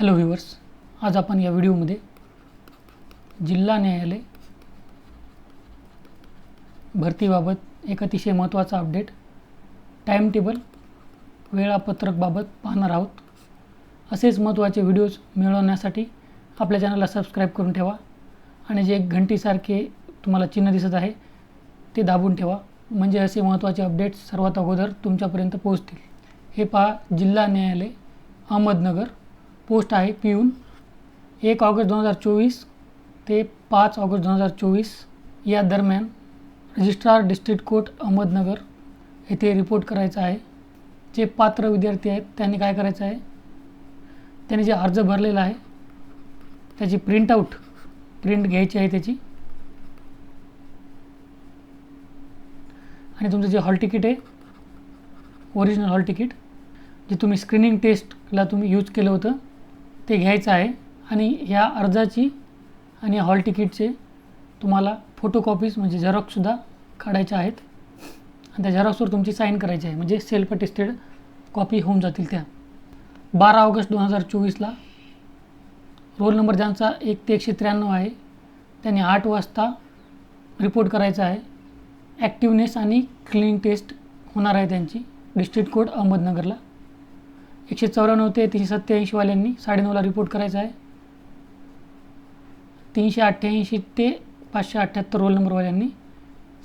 Hello viewers आज आपण या व्हिडिओमध्ये जिल्हा न्यायालय भरतीबाबत एक अतिशय महत्त्वाचा अपडेट टाईम टेबल वेळापत्रकबाबत पाहणार आहोत. असेच महत्त्वाचे व्हिडिओज मिळवण्यासाठी आपल्या चॅनलला सबस्क्राईब करून ठेवा आणि जे एक घंटीसारखे तुम्हाला चिन्ह दिसत आहे ते दाबून ठेवा. म्हणजे असे महत्त्वाचे अपडेट्स सर्वात अगोदर तुमच्यापर्यंत पोहोचतील. हे पहा जिल्हा न्यायालय अहमदनगर पोस्ट आहे पिऊन. एक ऑगस्ट दोन हजार चोवीस ते पाच ऑगस्ट दोन हजार चोवीस या दरम्यान रजिस्ट्रार डिस्ट्रिक्ट कोर्ट अहमदनगर येथे रिपोर्ट करायचा आहे. जे पात्र विद्यार्थी आहेत त्यांनी काय करायचं आहे? त्यांनी जे अर्ज भरलेला आहे त्याची प्रिंटआउट प्रिंट घ्यायची आहे त्याची. आणि तुमचं जे हॉल तिकीट आहे ओरिजिनल हॉल तिकीट जे तुम्ही स्क्रीनिंग टेस्टला तुम्ही यूज केलं होतं ते घ्यायचं आहे आणि ह्या अर्जाची आणि हॉल तिकीटचे तुम्हाला फोटोकॉपीज म्हणजे झेरॉक्ससुद्धा काढायच्या आहेत. आणि त्या झेरॉक्सवर तुमची साईन करायची आहे. म्हणजे सेल्फ अटेस्टेड कॉपी होऊन जातील त्या. बारा ऑगस्ट दोन हजार चोवीसला रोल नंबर ज्यांचा एक ते एकशे त्र्याण्णव आहे त्यांनी आठ वाजता रिपोर्ट करायचा आहे. ॲक्टिवनेस आणि क्लिनिंग टेस्ट होणार आहे त्यांची. डिस्ट्रिक्ट कोर्ट अहमदनगरला. एकशे चौऱ्याण्णव ते तीनशे सत्त्याऐंशीवाल्यांनी साडेनऊला रिपोर्ट करायचा आहे. तीनशे अठ्ठ्याऐंशी ते पाचशे अठ्ठ्याहत्तर रोल नंबरवाल्यांनी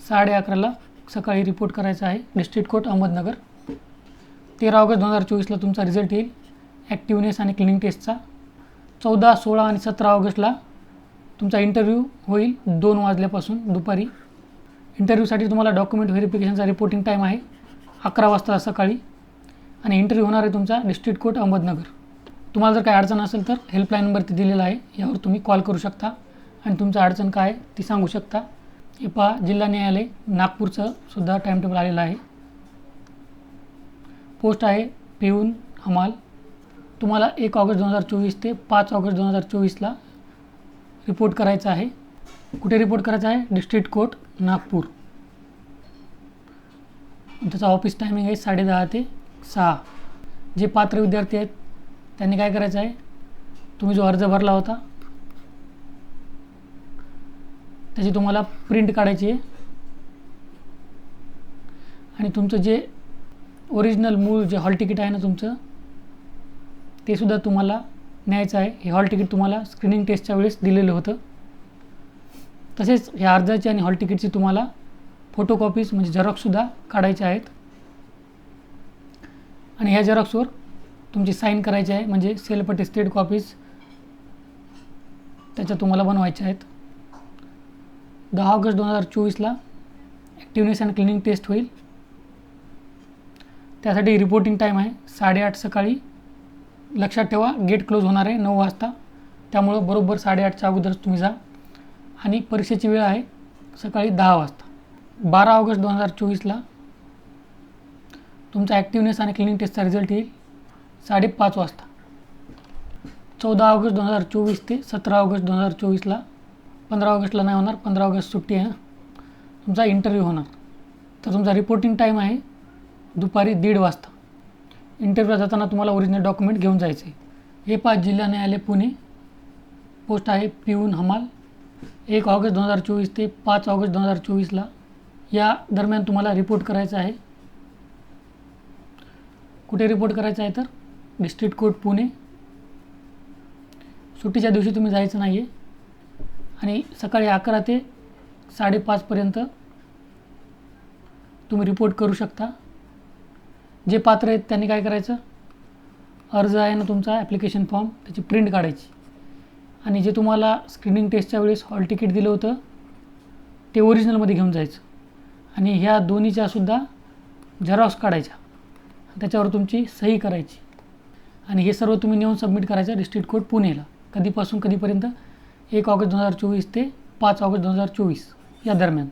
साडे अकराला सकाळी रिपोर्ट करायचा आहे डिस्ट्रिक्ट कोर्ट अहमदनगर. तेरा ऑगस्ट दोन हजार चोवीसला तुमचा रिझल्ट येईल. ॲक्टिवनेस आणि क्लिनिंग टेस्टचा चौदा सोळा आणि सतरा ऑगस्टला तुमचा इंटरव्ह्यू होईल दोन वाजल्यापासून दुपारी. इंटरव्ह्यूसाठी तुम्हाला डॉक्युमेंट व्हेरिफिकेशनचा रिपोर्टिंग टाईम आहे. अकरा वाजता सकाळी. आणि इंटरव्ह्यू होणार आहे तुमचा डिस्ट्रिक्ट कोर्ट अहमदनगर. तुम्हाला जर काही अडचण असेल तर हेल्पलाईन नंबर ते दिलेला आहे. यावर तुम्ही कॉल करू शकता. आणि तुमचं अडचण काय आहे ती सांगू शकता. हे पहा जिल्हा न्यायालय नागपूरचं सुद्धा टाईमटेबल आलेलं आहे. पोस्ट आहे पिऊन हमाल. तुम्हाला एक ऑगस्ट दोन हजार चोवीस ते पाच ऑगस्ट दोन हजार चोवीसला रिपोर्ट करायचा आहे. कुठे रिपोर्ट करायचा आहे? District court Nagpur. त्याचा ऑफिस टायमिंग आहे साडेदहा ते सहा. जे पात्र विद्यार्थी आहेत त्यांनी काय करायचं आहे? तुम्ही जो अर्ज भरला होता त्याची तुम्हाला प्रिंट काढायची आहे. आणि तुमचं जे ओरिजिनल मूळ जे हॉल तिकीट आहे ना तुमचं ते सुद्धा तुम्हाला न्यायचं आहे. हे हॉल तिकीट तुम्हाला स्क्रीनिंग टेस्टच्या वेळेस दिलेलं होतं. तसेच ह्या अर्जाची आणि हॉल तिकीटची तुम्हाला फोटोकॉपीज म्हणजे झेरॉक्ससुद्धा काढायचे आहेत. आणि ह्या झेरॉक्सवर तुमची साईन करायची आहे म्हणजे सेल्फ स्टेट कॉपीज त्याच्या तुम्हाला बनवायच्या आहेत. दहा ऑगस्ट दोन हजार चोवीसला ॲक्टिवनेस अँड क्लिनिंग टेस्ट होईल. त्यासाठी रिपोर्टिंग टाईम आहे साडेआठ सकाळी. लक्षात ठेवा गेट क्लोज होणार आहे नऊ वाजता. त्यामुळं बरोबर साडेआठच्या अगोदरच तुम्ही जा. आणि परीक्षेची वेळ आहे सकाळी दहा वाजता. बारा ऑगस्ट दोन हजार चोवीसला तुमचा ॲक्टिवनेस आणि क्लिनिक टेस्टचा रिझल्ट येईल साडेपाच वाजता. चौदा ऑगस्ट दोन हजार चोवीस ते सतरा ऑगस्ट दोन हजार चोवीसला पंधरा ऑगस्टला नाही होणार पंधरा ऑगस्ट सुट्टी आहे तुमचा इंटरव्ह्यू होणार. तर तुमचा रिपोर्टिंग टाईम आहे दुपारी दीड वाजता. इंटरव्ह्यूला जाताना तुम्हाला ओरिजिनल डॉक्युमेंट घेऊन जायचे हे पाच जिल्हा न्यायालय पुणे. पोस्ट आहे पिऊन हमाल. एक ऑगस्ट दोन हजार चोवीस ते पाच ऑगस्ट दोन हजार चोवीसला या दरम्यान तुम्हाला रिपोर्ट करायचा आहे. कुठे रिपोर्ट करायचा आहे तर? डिस्ट्रिक्ट कोर्ट पुणे सुट्टीच्या दिवशी तुम्ही जायचं नाही आहे आणि सकाळी अकरा ते साडेपाचपर्यंत तुम्ही रिपोर्ट करू शकता. जे पात्र आहेत त्यांनी काय करायचं? अर्ज आहे ना तुमचा ॲप्लिकेशन फॉर्म त्याची प्रिंट काढायची. आणि जे तुम्हाला स्क्रीनिंग टेस्टच्या वेळेस हॉल तिकीट दिलं होतं ते ओरिजिनलमध्ये घेऊन जायचं. आणि ह्या दोन्हीच्यासुद्धा झेरॉक्स काढायच्या. त्याच्यावर तुमची सही करायची. आणि हे सर्व तुम्ही नेऊन सबमिट करायचं डिस्ट्रिक्ट कोर्ट पुणेला. कधीपासून कधीपर्यंत? एक ऑगस्ट दोन हजार चोवीस ते पाच ऑगस्ट दोन हजार चोवीस या दरम्यान.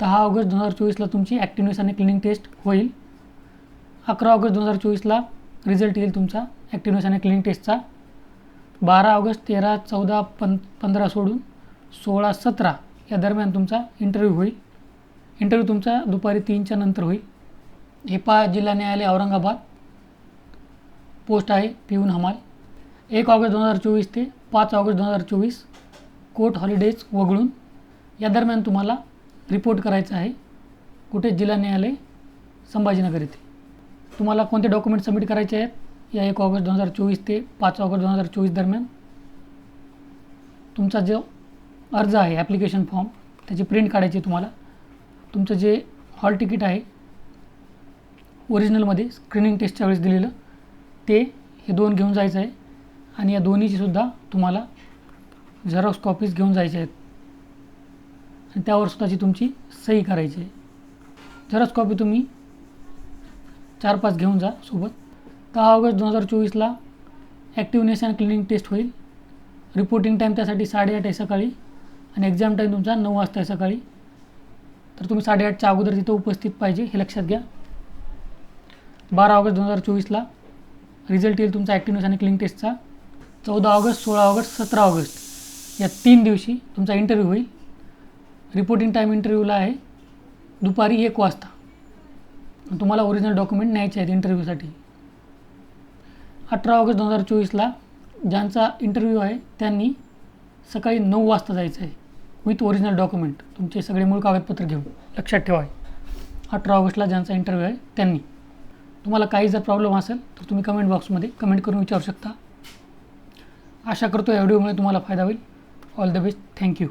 दहा ऑगस्ट दोन हजार चोवीसला तुमची ॲक्टिवनेस आणि क्लिनिंग टेस्ट होईल. अकरा ऑगस्ट दोन हजार चोवीसला रिझल्ट येईल तुमचा ॲक्टिवनेस आणि क्लिनिंग टेस्टचा बारा ऑगस्ट तेरा चौदा पं पंधरा सोडून सोळा सतरा या दरम्यान तुमचा इंटरव्ह्यू होईल. इंटरव्ह्यू तुमचा दुपारी तीनच्या नंतर होईल. हे पा जिल्हा न्यायालय औरंगाबाद पोस्ट आहे पिऊन हमाल. एक ऑगस्ट दोन हजार चोवीस ते पाच ऑगस्ट दोन हजार चोवीस कोर्ट हॉलिडेज वगळून या दरम्यान तुम्हाला रिपोर्ट करायचा आहे. कुठे? जिल्हा न्यायालय संभाजीनगर येथे. तुम्हाला कोणते डॉक्युमेंट सबमिट करायचे आहेत? या एक ऑगस्ट दोन हजार चोवीस ते पाच ऑगस्ट दोन हजार चोवीस दरम्यान. तुमचा जो अर्ज आहे ॲप्लिकेशन फॉर्म त्याची प्रिंट काढायची आहे तुम्हाला. तुमचं जे हॉल तिकीट आहे ओरिजिनलमध्ये स्क्रीनिंग टेस्टच्या वेळेस दिलेलं ते हे दोन घेऊन जायचं आहे. आणि या दोन्हीचीसुद्धा तुम्हाला झेरॉक्स कॉपीज घेऊन जायच्या आहेत. आणि त्यावर स्वतःची तुमची सही करायची आहे. झेरॉक्स कॉपी तुम्ही चार पाच घेऊन जा सोबत. दहा ऑगस्ट दोन हजार चोवीसला ॲक्टिव्हनेस अँड क्लिनिंग टेस्ट होईल. रिपोर्टिंग टाईम त्यासाठी साडेआठ आहे सकाळी. आणि एक्झाम टाईम तुमचा नऊ वाजता आहे सकाळी. तर तुम्ही साडेआठच्या अगोदर तिथं उपस्थित पाहिजे हे लक्षात घ्या. बारा ऑगस्ट दोन हजार चोवीसला रिझल्ट येईल तुमचा ॲक्टिव्हनेस आणि क्लिंग टेस्टचा चौदा ऑगस्ट सोळा ऑगस्ट सतरा ऑगस्ट या तीन दिवशी तुमचा इंटरव्ह्यू होईल. रिपोर्टिंग टाईम इंटरव्ह्यूला आहे. दुपारी एक वाजता. तुम्हाला ओरिजिनल डॉक्युमेंट न्यायचे आहेत इंटरव्ह्यूसाठी अठरा ऑगस्ट दोन हजार चोवीसला ज्यांचा इंटरव्ह्यू आहे त्यांनी सकाळी नऊ वाजता जायचं आहे. With original document. तुमचे सगळे मूळ कागदपत्र घेऊन. लक्षात ठेवा अठरा ऑगस्टला ज्यांचा इंटरव्ह्यू आहे त्यांनी. तुम्हाला काही जर प्रॉब्लेम असेल तर तुम्ही कमेंट बॉक्समध्ये कमेंट करून विचारू शकता. आशा करतो या व्हिडिओमुळे तुम्हाला फायदा होईल. All the best thank you